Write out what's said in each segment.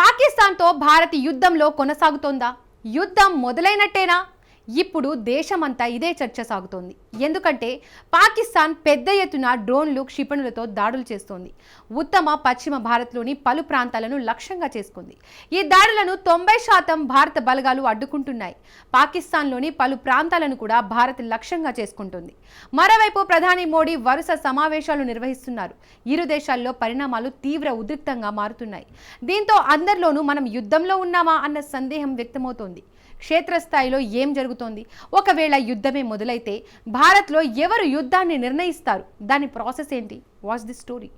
పాకిస్తాన్తో భారత్ యుద్ధంలో కొనసాగుతోందా? యుద్ధం మొదలైనట్టేనా? ఇప్పుడు దేశమంతా ఇదే చర్చ సాగుతోంది. ఎందుకంటే పాకిస్తాన్ పెద్ద ఎత్తున డ్రోన్లు క్షిపణులతో దాడులు చేస్తోంది. ఉత్తమ పశ్చిమ భారత్లోని పలు ప్రాంతాలను లక్ష్యంగా చేసుకుంది. ఈ దాడులను తొంభై శాతం భారత బలగాలు అడ్డుకుంటున్నాయి. పాకిస్తాన్లోని పలు ప్రాంతాలను కూడా భారత్ లక్ష్యంగా చేసుకుంటుంది. మరోవైపు ప్రధాని మోడీ వరుస సమావేశాలు నిర్వహిస్తున్నారు. ఇరు దేశాల్లో పరిణామాలు తీవ్ర ఉద్రిక్తంగా మారుతున్నాయి. దీంతో అందరిలోనూ మనం యుద్ధంలో ఉన్నామా అన్న సందేహం వ్యక్తమవుతోంది. క్షేత్రస్థాయిలో ఏం జరుగుతోంది? ఒకవేళ యుద్ధమే మొదలైతే భారత్లో ఎవరు యుద్ధాన్ని నిర్ణయిస్తారు? దాని ప్రాసెస్ ఏంటి? వాచ్ ది స్టోరీ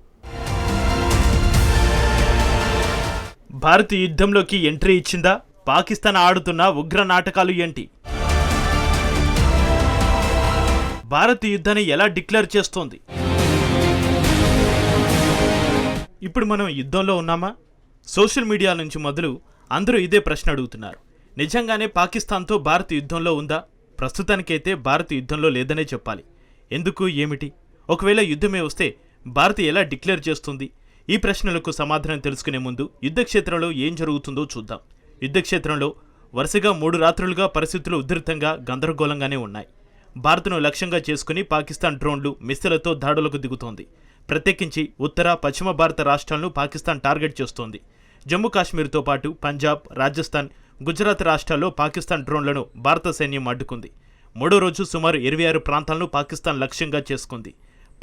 భారత్ యుద్ధంలోకి ఎంట్రీ ఇచ్చిందా? పాకిస్తాన్ ఆడుతున్న ఉగ్ర నాటకాలు ఏంటి? భారత్ యుద్ధాన్ని ఎలా డిక్లేర్ చేస్తోంది? ఇప్పుడు మనం యుద్ధంలో ఉన్నామా? సోషల్ మీడియా నుంచి మొదలు అందరూ ఇదే ప్రశ్న అడుగుతున్నారు. నిజంగానే పాకిస్తాన్తో భారత్ యుద్ధంలో ఉందా? ప్రస్తుతానికైతే భారత్ యుద్ధంలో లేదనే చెప్పాలి. ఎందుకు ఏమిటి? ఒకవేళ యుద్ధమే వస్తే భారత్ ఎలా డిక్లేర్ చేస్తుంది? ఈ ప్రశ్నలకు సమాధానం తెలుసుకునే ముందు యుద్ధక్షేత్రంలో ఏం జరుగుతుందో చూద్దాం. యుద్ధక్షేత్రంలో వరుసగా మూడు రాత్రులుగా పరిస్థితులు ఉధృతంగా గందరగోళంగానే ఉన్నాయి. భారత్ను లక్ష్యంగా చేసుకుని పాకిస్తాన్ డ్రోన్లు మిస్సెలతో దాడులకు దిగుతోంది. ప్రత్యేకించి ఉత్తర పశ్చిమ భారత రాష్ట్రాలను పాకిస్తాన్ టార్గెట్ చేస్తోంది. జమ్మూ కాశ్మీర్తో పాటు పంజాబ్ రాజస్థాన్ గుజరాత్ రాష్ట్రాల్లో పాకిస్తాన్ డ్రోన్లను భారత సైన్యం అడ్డుకుంది. మూడో రోజు సుమారు ఇరవై ఆరు ప్రాంతాలను పాకిస్తాన్ లక్ష్యంగా చేసుకుంది.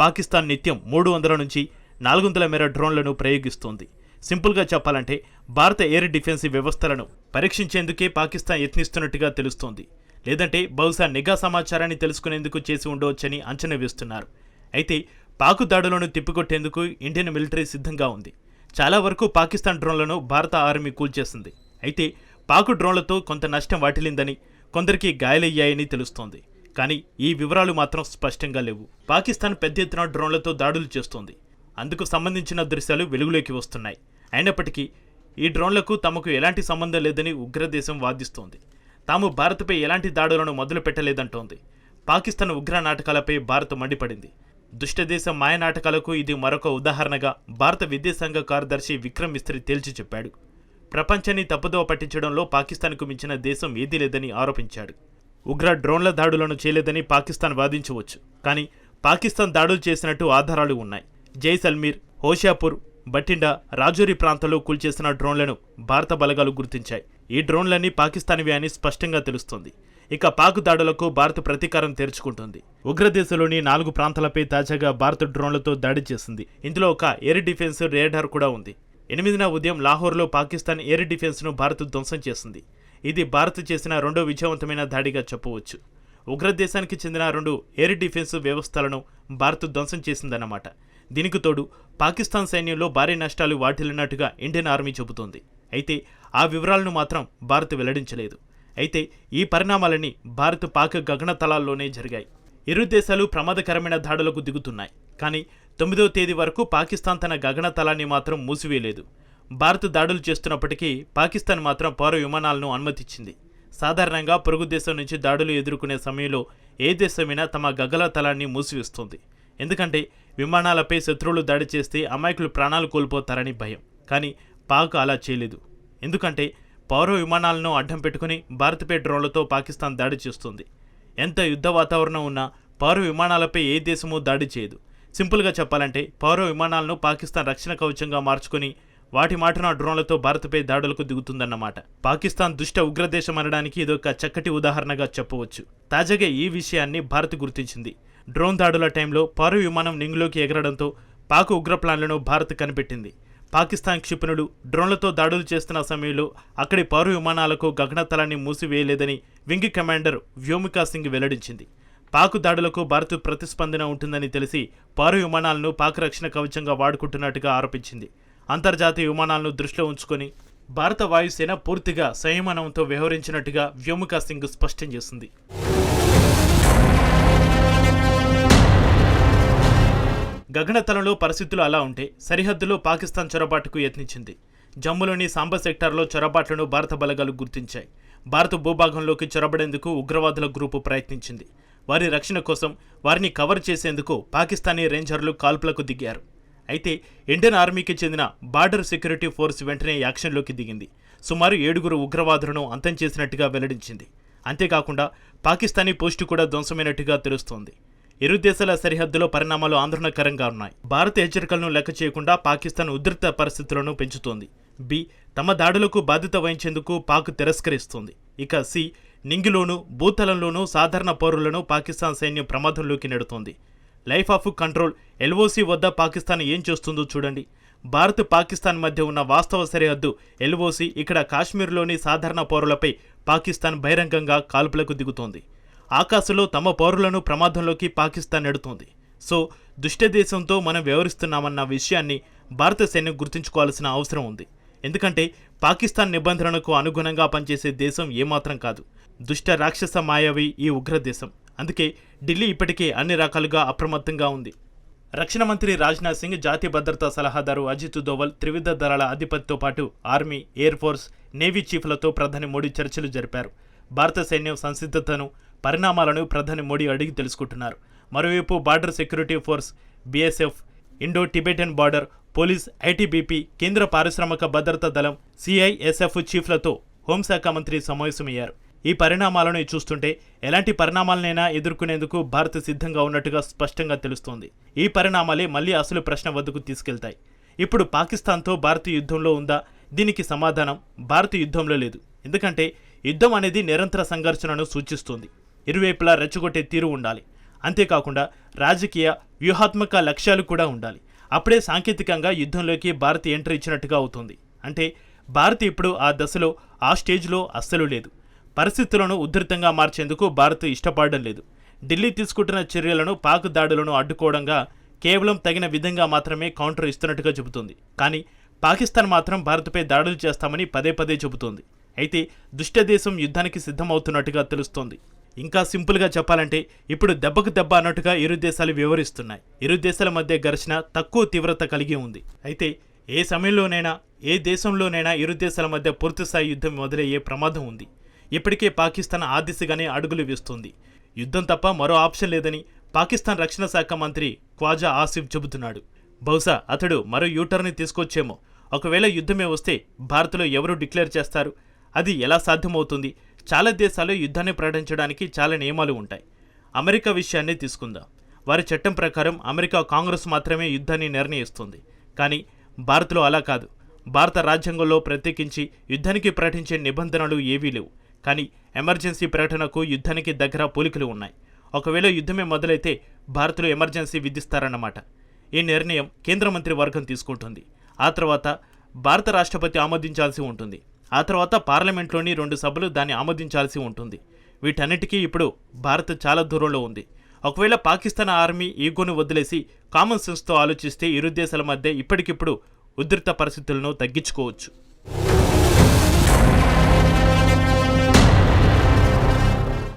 పాకిస్తాన్ నిత్యం మూడు వందల నుంచి నాలుగు వందల మేర డ్రోన్లను ప్రయోగిస్తోంది. సింపుల్గా చెప్పాలంటే భారత ఎయిర్ డిఫెన్సివ్ వ్యవస్థలను పరీక్షించేందుకే పాకిస్తాన్ యత్నిస్తున్నట్టుగా తెలుస్తోంది. లేదంటే బహుశా నిఘా సమాచారాన్ని తెలుసుకునేందుకు చేసి ఉండవచ్చని అంచనా వేస్తున్నారు. అయితే పాకు దాడులను తిప్పికొట్టేందుకు ఇండియన్ మిలిటరీ సిద్ధంగా ఉంది. చాలా వరకు పాకిస్తాన్ డ్రోన్లను భారత ఆర్మీ కూల్చేసింది. అయితే పాకు డ్రోన్లతో కొంత నష్టం వాటిల్లిందని కొందరికి గాయాలయ్యాయని తెలుస్తోంది. కానీ ఈ వివరాలు మాత్రం స్పష్టంగా లేవు. పాకిస్తాన్ పెద్ద ఎత్తున డ్రోన్లతో దాడులు చేస్తోంది. అందుకు సంబంధించిన దృశ్యాలు వెలుగులోకి వస్తున్నాయి. అయినప్పటికీ ఈ డ్రోన్లకు తమకు ఎలాంటి సంబంధం లేదని ఉగ్రదేశం వాదిస్తోంది. తాము భారత్పై ఎలాంటి దాడులను మొదలు పెట్టలేదంటోంది. పాకిస్తాన్ ఉగ్ర నాటకాలపై భారత్ మండిపడింది. దుష్టదేశం మాయ నాటకాలకు ఇది మరొక ఉదాహరణగా భారత విదేశాంగ కార్యదర్శి విక్రమ్ మిస్త్రి తేల్చి చెప్పాడు. ప్రపంచాన్ని తప్పుదోవ పట్టించడంలో పాకిస్తాన్కు మించిన దేశం ఏదీ లేదని ఆరోపించాడు. ఉగ్ర డ్రోన్ల దాడులను చేయలేదని పాకిస్తాన్ వాదించవచ్చు. కానీ పాకిస్తాన్ దాడులు చేసినట్టు ఆధారాలు ఉన్నాయి. జైసల్మీర్ హోషాపూర్ బఠిండా రాజౌరి ప్రాంతాల్లో కూల్చేసిన డ్రోన్లను భారత బలగాలు గుర్తించాయి. ఈ డ్రోన్లన్నీ పాకిస్తాన్వే అని స్పష్టంగా తెలుస్తోంది. ఇక పాక్ దాడులకు భారత్ ప్రతీకారం తెరుచుకుంటుంది. ఉగ్రదేశంలోని నాలుగు ప్రాంతాలపై తాజాగా భారత్ డ్రోన్లతో దాడి చేసింది. ఇందులో ఒక ఎయిర్ డిఫెన్స్ రేడార్ కూడా ఉంది. ఎనిమిదిన ఉదయం లాహోర్లో పాకిస్తాన్ ఎయిర్ డిఫెన్స్ను భారత్ ధ్వంసం చేసింది. ఇది భారత్ చేసిన రెండో విజయవంతమైన దాడిగా చెప్పవచ్చు. ఉగ్రదేశానికి చెందిన రెండు ఎయిర్ డిఫెన్స్ వ్యవస్థలను భారత్ ధ్వంసం చేసిందన్నమాట. దీనికి తోడు పాకిస్తాన్ సైన్యంలో భారీ నష్టాలు వాటిల్లినట్టుగా ఇండియన్ ఆర్మీ చెబుతోంది. అయితే ఆ వివరాలను మాత్రం భారత్ వెల్లడించలేదు. అయితే ఈ పరిణామాలన్నీ భారత్ పాక్ గగనతలాల్లోనే జరిగాయి. ఇరు దేశాలు ప్రమాదకరమైన దాడులకు దిగుతున్నాయి. కానీ తొమ్మిదో తేదీ వరకు పాకిస్తాన్ తన గగనతలాన్ని మాత్రం మూసివేయలేదు. భారత్ దాడులు చేస్తున్నప్పటికీ పాకిస్తాన్ మాత్రం పౌర విమానాలను అనుమతిచ్చింది సాధారణంగా పొరుగు దేశం నుంచి దాడులు ఎదుర్కొనే సమయంలో ఏ దేశమైనా తమ గగల తలాన్ని మూసివేస్తుంది. ఎందుకంటే విమానాలపై శత్రువులు దాడి చేస్తే అమాయకులు ప్రాణాలు కోల్పోతారని భయం. కానీ పాక్ అలా చేయలేదు. ఎందుకంటే పౌర విమానాలను అడ్డం పెట్టుకుని భారత్పై డ్రోన్లతో పాకిస్తాన్ దాడి చేస్తుంది. ఎంత యుద్ధ వాతావరణం ఉన్నా పౌర విమానాలపై ఏ దేశమూ దాడి చేయదు. సింపుల్గా చెప్పాలంటే పౌర విమానాలను పాకిస్తాన్ రక్షణ కవచంగా మార్చుకుని వాటి మాటన డ్రోన్లతో భారత్పై దాడులకు దిగుతుందన్నమాట. పాకిస్తాన్ దుష్ట ఉగ్రదేశం అనడానికి ఇదొక చక్కటి ఉదాహరణగా చెప్పవచ్చు. తాజాగా ఈ విషయాన్ని భారత్ గుర్తించింది. డ్రోన్ దాడుల టైంలో పౌర విమానం నింగులోకి ఎగరడంతో పాక్ ఉగ్ర ప్లాన్లను భారత్ కనిపెట్టింది. పాకిస్తాన్ క్షిపణులు డ్రోన్లతో దాడులు చేస్తున్న సమయంలో అక్కడి పౌర విమానాలకు గగనతలాన్ని మూసివేయలేదని వింగ్ కమాండర్ వ్యోమికా సింగ్ వెల్లడించింది. పాక్ దాడులకు భారత్ ప్రతిస్పందన ఉంటుందని తెలిసి పౌర విమానాలను పాక్ రక్షణ కవచంగా వాడుకుంటున్నట్టుగా ఆరోపించింది. అంతర్జాతీయ విమానాలను దృష్టిలో ఉంచుకొని భారత వాయుసేన పూర్తిగా సంయమనంతో వ్యవహరించినట్టుగా వ్యోమికా సింగ్ స్పష్టం చేసింది. గగనతలంలో పరిస్థితులు అలా ఉంటే సరిహద్దులో పాకిస్తాన్ చొరబాటుకు యత్నించింది. జమ్మూలోని సాంబ సెక్టార్లో చొరబాట్లను భారత బలగాలు గుర్తించాయి. భారత భూభాగంలోకి చొరబడేందుకు ఉగ్రవాదుల గ్రూపు ప్రయత్నించింది. వారి రక్షణ కోసం వారిని కవర్ చేసేందుకు పాకిస్తానీ రేంజర్లు కాల్పులకు దిగారు. అయితే ఇండియన్ ఆర్మీకి చెందిన బార్డర్ సెక్యూరిటీ ఫోర్స్ వెంటనే యాక్షన్లోకి దిగింది. సుమారు ఏడుగురు ఉగ్రవాదులను అంతం చేసినట్టుగా వెల్లడించింది. అంతేకాకుండా పాకిస్తానీ పోస్టు కూడా ధ్వంసమైనట్టుగా తెలుస్తోంది. ఇరు దేశాల సరిహద్దులో పరిణామాలు ఆందోళనకరంగా ఉన్నాయి. భారత హెచ్చరికలను లెక్క చేయకుండా పాకిస్తాన్ ఉధృత పరిస్థితులను పెంచుతోంది. బి తమ దాడులకు బాధ్యత వహించేందుకు పాక్ తిరస్కరిస్తోంది. ఇక సి నింగిలోనూ భూతలంలోనూ సాధారణ పౌరులను పాకిస్తాన్ సైన్యం ప్రమాదంలోకి నెడుతోంది. లైఫ్ ఆఫ్ కంట్రోల్ ఎల్ఓసి వద్ద పాకిస్తాన్ ఏం చేస్తుందో చూడండి. భారత్ పాకిస్తాన్ మధ్య ఉన్న వాస్తవ సరిహద్దు ఎల్ఓసి ఇక్కడ కాశ్మీర్లోని సాధారణ పౌరులపై పాకిస్తాన్ బహిరంగంగా కాల్పులకు దిగుతోంది. ఆకాశంలో తమ పౌరులను ప్రమాదంలోకి పాకిస్తాన్ నెడుతోంది. సో దుష్ట దేశంతో మనం వ్యవహరిస్తున్నామన్న విషయాన్ని భారత సైన్యం గుర్తుంచుకోవాల్సిన అవసరం ఉంది. ఎందుకంటే పాకిస్తాన్ నిబంధనలకు అనుగుణంగా పనిచేసే దేశం ఏమాత్రం కాదు. దుష్ట రాక్షస మాయావి ఈ ఉగ్రదేశం. అందుకే ఢిల్లీ ఇప్పటికే అన్ని రకాలుగా అప్రమత్తంగా ఉంది. రక్షణ మంత్రి రాజ్నాథ్ సింగ్ జాతీయ భద్రతా సలహాదారు అజిత్ దోవల్ త్రివిధ దళాల అధిపతితో పాటు ఆర్మీ ఎయిర్ ఫోర్స్ నేవీ చీఫ్లతో ప్రధాని మోడీ చర్చలు జరిపారు. భారత సైన్యం సంసిద్ధతను పరిణామాలను ప్రధాని మోడీ అడిగి తెలుసుకుంటున్నారు. మరోవైపు border security force BSF Indo Tibetan border police ITBP కేంద్ర పారిశ్రామిక భద్రతా దళం సిఐఎస్ఎఫ్ చీఫ్లతో హోంశాఖ మంత్రి సమావేశమయ్యారు. ఈ పరిణామాలను చూస్తుంటే ఎలాంటి పరిణామాలనైనా ఎదుర్కొనేందుకు భారత్ సిద్ధంగా ఉన్నట్టుగా స్పష్టంగా తెలుస్తోంది. ఈ పరిణామాలే మళ్ళీ అసలు ప్రశ్న వద్దకు తీసుకెళ్తాయి. ఇప్పుడు పాకిస్తాన్తో భారత్ యుద్ధంలో ఉందా? దీనికి సమాధానం భారత యుద్ధంలో లేదు. ఎందుకంటే యుద్ధం అనేది నిరంతర సంఘర్షణను సూచిస్తుంది. ఇరువైపులా రెచ్చగొట్టే తీరు ఉండాలి. అంతేకాకుండా రాజకీయ వ్యూహాత్మక లక్ష్యాలు కూడా ఉండాలి. అప్పుడే సాంకేతికంగా యుద్ధంలోకి భారత్ ఎంట్రీ ఇచ్చినట్టుగా అవుతుంది. అంటే భారత్ ఇప్పుడు ఆ దశలో ఆ స్టేజ్లో అస్సలు లేదు. పరిస్థితులను ఉధృతంగా మార్చేందుకు భారత్ ఇష్టపడడం లేదు. ఢిల్లీ తీసుకుంటున్న చర్యలను పాక్ దాడులను అడ్డుకోవడంగా కేవలం తగిన విధంగా మాత్రమే కౌంటర్ ఇస్తున్నట్టుగా చెబుతుంది. కానీ పాకిస్తాన్ మాత్రం భారత్పై దాడులు చేస్తామని పదే పదే చెబుతోంది. అయితే దుష్టదేశం యుద్ధానికి సిద్ధమవుతున్నట్టుగా తెలుస్తోంది. ఇంకా సింపుల్గా చెప్పాలంటే ఇప్పుడు దెబ్బకు దెబ్బ అన్నట్టుగా ఇరు దేశాలు వివరిస్తున్నాయి. ఇరు దేశాల మధ్య ఘర్షణ తక్కువ తీవ్రత కలిగి ఉంది. అయితే ఏ సమయంలోనైనా ఏ దేశంలోనైనా ఇరు దేశాల మధ్య పూర్తిస్థాయి యుద్ధం మొదలయ్యే ప్రమాదం ఉంది. ఇప్పటికే పాకిస్తాన్ ఆ దిశగానే అడుగులు వేస్తుంది. యుద్ధం తప్ప మరో ఆప్షన్ లేదని పాకిస్తాన్ రక్షణ శాఖ మంత్రి క్వాజా ఆసిఫ్ చెబుతున్నాడు. బహుశా అతడు మరో యూటర్ని తీసుకొచ్చేమో. ఒకవేళ యుద్ధమే వస్తే భారత్లో ఎవరు డిక్లేర్ చేస్తారు? అది ఎలా సాధ్యమవుతుంది? చాలా దేశాలు యుద్ధాన్ని ప్రకటించడానికి చాలా నియమాలు ఉంటాయి. అమెరికా విషయాన్ని తీసుకుందాం. వారి చట్టం ప్రకారం అమెరికా కాంగ్రెస్ మాత్రమే యుద్ధాన్ని నిర్ణయిస్తుంది. కానీ భారత్లో అలా కాదు. భారత రాజ్యాంగంలో ప్రత్యేకించి యుద్ధానికి ప్రకటించే నిబంధనలు ఏవీ లేవు. కానీ ఎమర్జెన్సీ ప్రకటనకు యుద్ధానికి దగ్గర పోలికలు ఉన్నాయి. ఒకవేళ యుద్ధమే మొదలైతే భారత్లో ఎమర్జెన్సీ విధిస్తారన్నమాట. ఈ నిర్ణయం కేంద్ర మంత్రి వర్గం తీసుకుంటుంది. ఆ తర్వాత భారత రాష్ట్రపతి ఆమోదించాల్సి ఉంటుంది. ఆ తర్వాత పార్లమెంట్లోని రెండు సభలు దాన్ని ఆమోదించాల్సి ఉంటుంది. వీటన్నిటికీ ఇప్పుడు భారత్ చాలా దూరంలో ఉంది. ఒకవేళ పాకిస్తాన్ ఆర్మీ ఈగోను వదిలేసి కామన్ సెన్స్తో ఆలోచిస్తే ఇరు దేశాల మధ్య ఇప్పటికిప్పుడు ఉధృత పరిస్థితులను తగ్గించుకోవచ్చు.